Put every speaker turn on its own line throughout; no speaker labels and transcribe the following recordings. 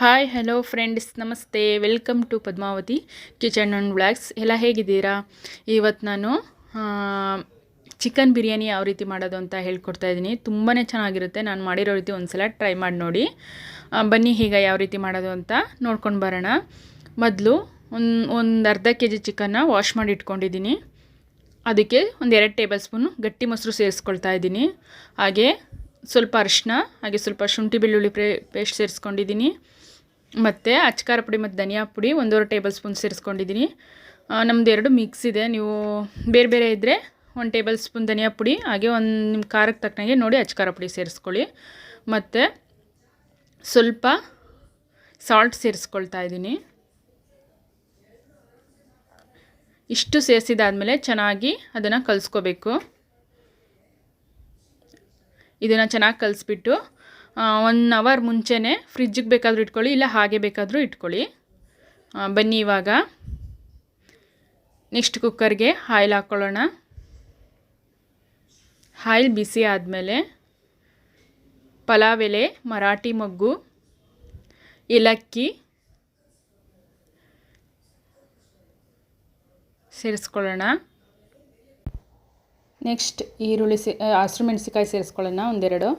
Hi hello friends ನಮಸ್ತೆ. Welcome to Padmavathi kitchen and blogs ಎಲ್ಲ ಹೇಗಿದ್ದೀರಾ? ಇವತ್ತು ನಾನು ಚಿಕನ್ ಬಿರಿಯಾನಿ ಯಾವ ರೀತಿ ಮಾಡೋದು ಅಂತ ಹೇಳ್ಕೊಡ್ತಾ ಇದ್ದೀನಿ. ತುಂಬಾ ಚೆನ್ನಾಗಿರುತ್ತೆ. ನಾನು ಮಾಡಿರೋ ರೀತಿ ಒಂದು ಸಲ ಟ್ರೈ ಮಾಡಿ ನೋಡಿ. ಬನ್ನಿ ಈಗ ಯಾವ ರೀತಿ ಮಾಡೋದು ಅಂತ ನೋಡ್ಕೊಂಡು ಬರೋಣ. ಮೊದಲು ಒಂದು ಒಂದು ಅರ್ಧ ಕೆ ಜಿ ಚಿಕನ್ನ ವಾಶ್ ಮಾಡಿ ಇಟ್ಕೊಂಡಿದ್ದೀನಿ. ಅದಕ್ಕೆ ಒಂದು ಎರಡು ಟೇಬಲ್ ಸ್ಪೂನು ಗಟ್ಟಿ ಮೊಸರು ಸೇರಿಸ್ಕೊಳ್ತಾ ಇದ್ದೀನಿ. ಹಾಗೆ ಸ್ವಲ್ಪ ಅರಿಶಿನ, ಹಾಗೆ ಸ್ವಲ್ಪ ಶುಂಠಿ ಬೆಳ್ಳುಳ್ಳಿ ಪೇಸ್ಟ್ ಸೇರಿಸ್ಕೊಂಡಿದ್ದೀನಿ. ಮತ್ತು ಅಚ್ಕಾರ ಪುಡಿ ಮತ್ತು ಧನಿಯಾ ಪುಡಿ ಒಂದೂವರೆ ಟೇಬಲ್ ಸ್ಪೂನ್ ಸೇರಿಸ್ಕೊಂಡಿದ್ದೀನಿ. ನಮ್ಮದು ಎರಡು ಮಿಕ್ಸ್ ಇದೆ. ನೀವು ಬೇರೆ ಬೇರೆ ಇದ್ದರೆ ಒಂದು ಟೇಬಲ್ ಸ್ಪೂನ್ ಧನಿಯಾ ಪುಡಿ, ಹಾಗೆ ಒಂದು ನಿಮ್ಮ ಖಾರಕ್ಕೆ ತಕ್ಕನಾಗೆ ನೋಡಿ ಅಚ್ಕಾರ ಪುಡಿ ಸೇರಿಸ್ಕೊಳ್ಳಿ. ಮತ್ತು ಸ್ವಲ್ಪ ಸಾಲ್ಟ್ ಸೇರಿಸ್ಕೊಳ್ತಾ ಇದ್ದೀನಿ. ಇಷ್ಟು ಸೇರಿಸಿದಾದಮೇಲೆ ಚೆನ್ನಾಗಿ ಅದನ್ನು ಕಲಿಸ್ಕೋಬೇಕು. ಇದನ್ನು ಚೆನ್ನಾಗಿ ಕಲಿಸ್ಬಿಟ್ಟು ಒನ್ ಅವರ್ ಮುಂಚೆನೇ ಫ್ರಿಜ್ಜಿಗೆ ಬೇಕಾದರೂ ಇಟ್ಕೊಳ್ಳಿ, ಇಲ್ಲ ಹಾಗೆ ಬೇಕಾದರೂ ಇಟ್ಕೊಳ್ಳಿ. ಬನ್ನಿ ಇವಾಗ. ನೆಕ್ಸ್ಟ್ ಕುಕ್ಕರ್ಗೆ ಆಯಿಲ್ ಹಾಕ್ಕೊಳ್ಳೋಣ ಆಯಿಲ್ ಬಿಸಿ ಆದಮೇಲೆ ಪಲಾವ್ ಎಲೆ, ಮರಾಠಿ ಮೊಗ್ಗು, ಏಲಕ್ಕಿ ಸೇರಿಸ್ಕೊಳ್ಳೋಣ. ನೆಕ್ಸ್ಟ್ ಈರುಳ್ಳಿ ಸೇ ಹಸಿರು ಮೆಣಸಿಕಾಯಿ ಸೇರಿಸ್ಕೊಳ್ಳೋಣ, ಒಂದೆರಡು.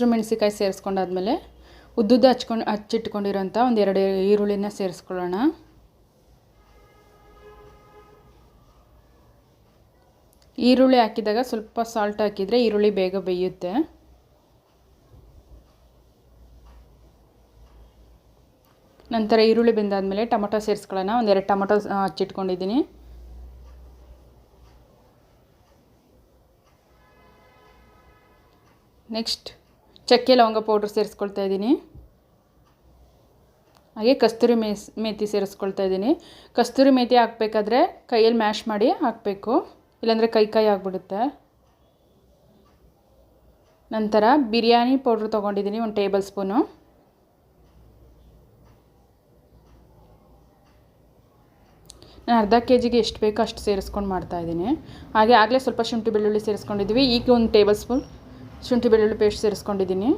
ಹಸಿರು ಮೆಣಸಿಕಾಯಿ ಸೇರಿಸ್ಕೊಂಡಾದ್ಮೇಲೆ ಉದ್ದುದ್ದ ಹಚ್ಕೊಂಡು ಹಚ್ಚಿಟ್ಕೊಂಡಿರೋಂಥ ಎರಡು ಈರುಳ್ಳಿನ ಸೇರಿಸ್ಕೊಳ್ಳೋಣ. ಈರುಳ್ಳಿ ಹಾಕಿದಾಗ ಸ್ವಲ್ಪ ಸಾಲ್ಟ್ ಹಾಕಿದರೆ ಈರುಳ್ಳಿ ಬೇಗ ಬೇಯುತ್ತೆ. ನಂತರ ಈರುಳ್ಳಿ ಬೆಂದಾದಮೇಲೆ ಟೊಮೊಟೊ ಸೇರಿಸ್ಕೊಳ್ಳೋಣ. ಒಂದೆರಡು ಟೊಮೊಟೊ ಹಚ್ಚಿಟ್ಕೊಂಡಿದ್ದೀನಿ. ನೆಕ್ಸ್ಟ್ ಚಕ್ಕೆ ಲವಂಗ ಪೌಡ್ರ್ ಸೇರಿಸ್ಕೊಳ್ತಾ ಇದ್ದೀನಿ. ಹಾಗೆ ಕಸ್ತೂರಿ ಮೇಸ್ ಮೇತಿ ಸೇರಿಸ್ಕೊಳ್ತಾ ಇದ್ದೀನಿ. ಕಸ್ತೂರಿ ಮೇತಿ ಹಾಕ್ಬೇಕಾದ್ರೆ ಕೈಯಲ್ಲಿ ಮ್ಯಾಶ್ ಮಾಡಿ ಹಾಕಬೇಕು. ಇಲ್ಲಾಂದರೆ ಕೈ ಕೈ ಆಗಿಬಿಡುತ್ತೆ. ನಂತರ ಬಿರಿಯಾನಿ ಪೌಡ್ರ್ ತೊಗೊಂಡಿದ್ದೀನಿ, ಒಂದು ಟೇಬಲ್ ಸ್ಪೂನು. ನಾನು ಅರ್ಧ ಕೆ ಜಿಗೆ ಎಷ್ಟು ಬೇಕೋ ಅಷ್ಟು ಸೇರಿಸ್ಕೊಂಡು ಮಾಡ್ತಾಯಿದ್ದೀನಿ ಹಾಗೆ ಆಗಲೇ ಸ್ವಲ್ಪ ಶುಂಠಿ ಬೆಳ್ಳುಳ್ಳಿ ಸೇರಿಸ್ಕೊಂಡಿದ್ವಿ ಈಗ ಒಂದು ಟೇಬಲ್ ಸ್ಪೂನ್. ಶುಂಠಿ ಬೆಳ್ಳುಳ್ಳಿ ಪೇಸ್ಟ್ ಸೇರಿಸ್ಕೊಂಡಿದ್ದೀನಿ.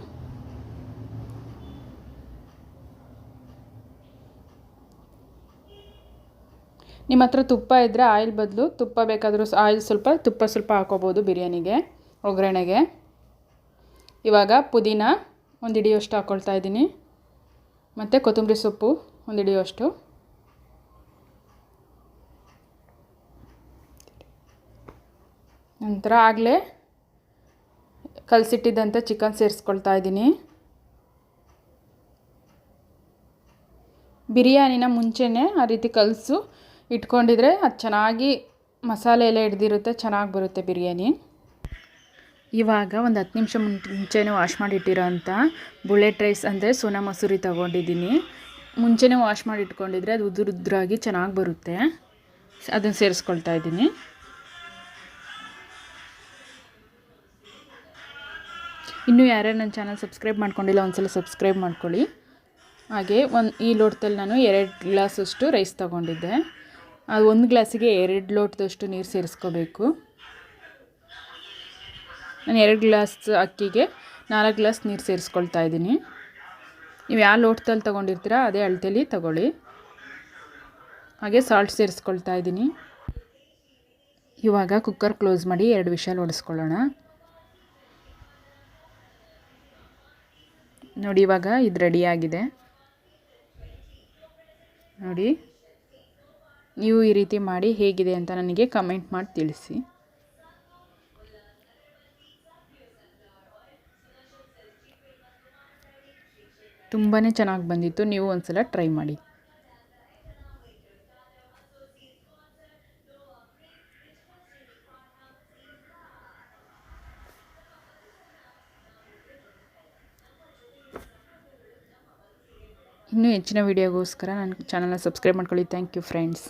ನಿಮ್ಮ ಹತ್ರ ತುಪ್ಪ ಇದ್ದರೆ ಆಯಿಲ್ ಬದಲು, ತುಪ್ಪ ಬೇಕಾದರೂ ಆಯಿಲ್ ಸ್ವಲ್ಪ, ತುಪ್ಪ ಸ್ವಲ್ಪ ಹಾಕೋಬೋದು ಬಿರಿಯಾನಿಗೆ, ಒಗ್ಗರಣೆಗೆ. ಇವಾಗ ಪುದೀನ ಒಂದು ಹಿಡಿಯೋಷ್ಟು ಹಾಕ್ಕೊಳ್ತಾ ಇದ್ದೀನಿ. ಮತ್ತು ಕೊತ್ತಂಬರಿ ಸೊಪ್ಪು ಒಂದು ಹಿಡಿಯೋಷ್ಟು. ನಂತರ ಆಗಲೇ ಕಲಸಿಟ್ಟಿದ್ದಂಥ ಚಿಕನ್ ಸೇರಿಸ್ಕೊಳ್ತಾ ಇದ್ದೀನಿ. ಬಿರಿಯಾನಿನ ಮುಂಚೆನೇ ಆ ರೀತಿ ಕಲಸು. ಇಟ್ಕೊಂಡಿದ್ರೆ ಅದು ಚೆನ್ನಾಗಿ ಮಸಾಲೆ ಎಲ್ಲ ಹಿಡ್ದಿರುತ್ತೆ, ಚೆನ್ನಾಗಿ ಬರುತ್ತೆ ಬಿರಿಯಾನಿ. ಇವಾಗ ಒಂದು ಹತ್ತು ನಿಮಿಷ ಮುಂಚೆನೇ ವಾಶ್ ಮಾಡಿ ಇಟ್ಟಿರೋ ಅಂಥ ಬುಲೆಟ್ ರೈಸ್ ಅಂದರೆ ಸೋನಾ ಮಸೂರಿ ತೊಗೊಂಡಿದ್ದೀನಿ. ಮುಂಚೆನೇ ವಾಶ್ ಮಾಡಿ ಇಟ್ಕೊಂಡಿದ್ರೆ ಅದು ಉದುರುದ್ರಾಗಿ ಚೆನ್ನಾಗಿ ಬರುತ್ತೆ. ಅದನ್ನು ಸೇರಿಸ್ಕೊಳ್ತಾ ಇದ್ದೀನಿ. ಇನ್ನೂ ಯಾರ್ಯಾರು ನನ್ನ ಚಾನಲ್ ಸಬ್ಸ್ಕ್ರೈಬ್ ಮಾಡ್ಕೊಂಡಿಲ್ಲ, ಒಂದ್ಸಲ ಸಬ್ಸ್ಕ್ರೈಬ್ ಮಾಡ್ಕೊಳ್ಳಿ. ಹಾಗೆ ಒಂದು, ಈ ಲೋಟದಲ್ಲಿ ನಾನು ಎರಡು ಗ್ಲಾಸಷ್ಟು ರೈಸ್ ತೊಗೊಂಡಿದ್ದೆ. ಅದು ಒಂದು ಗ್ಲಾಸಿಗೆ ಎರಡು ಲೋಟದಷ್ಟು ನೀರು ಸೇರಿಸ್ಕೋಬೇಕು. ನಾನು ಎರಡು ಗ್ಲಾಸ್ ಅಕ್ಕಿಗೆ ನಾಲ್ಕು ಗ್ಲಾಸ್ ನೀರು ಸೇರಿಸ್ಕೊಳ್ತಾ ಇದ್ದೀನಿ. ನೀವು ಯಾವ ಲೋಟದಲ್ಲಿ ತೊಗೊಂಡಿರ್ತೀರ, ಅದೇ ಅಳತೆಯಲ್ಲಿ ತಗೊಳ್ಳಿ. ಹಾಗೆ ಸಾಲ್ಟ್ ಸೇರಿಸ್ಕೊಳ್ತಾ ಇದ್ದೀನಿ. ಇವಾಗ ಕುಕ್ಕರ್ ಕ್ಲೋಸ್ ಮಾಡಿ ಎರಡು ವಿಷಲ್ ಹೊಡೆಸ್ಕೊಳ್ಳೋಣ ನೋಡಿ, ಇವಾಗ ಇದು ರೆಡಿಯಾಗಿದೆ ನೋಡಿ, ನೀವು ಈ ರೀತಿ ಮಾಡಿ ಹೇಗಿದೆ ಅಂತ ನನಗೆ ಕಮೆಂಟ್ ಮಾಡಿ ತಿಳಿಸಿ. ತುಂಬಾ ಚೆನ್ನಾಗಿ ಬಂದಿತ್ತು. ನೀವು ಒಂದ್ಸಲ ಟ್ರೈ ಮಾಡಿ. ಇನ್ನೂ ಹೆಚ್ಚಿನ ವೀಡಿಯೋಗೋಸ್ಕರ ನನ್ನ ಚಾನಲ್ನ ಸಬ್ಸ್ಕ್ರೈಬ್ ಮಾಡ್ಕೊಳ್ಳಿ. Thank you friends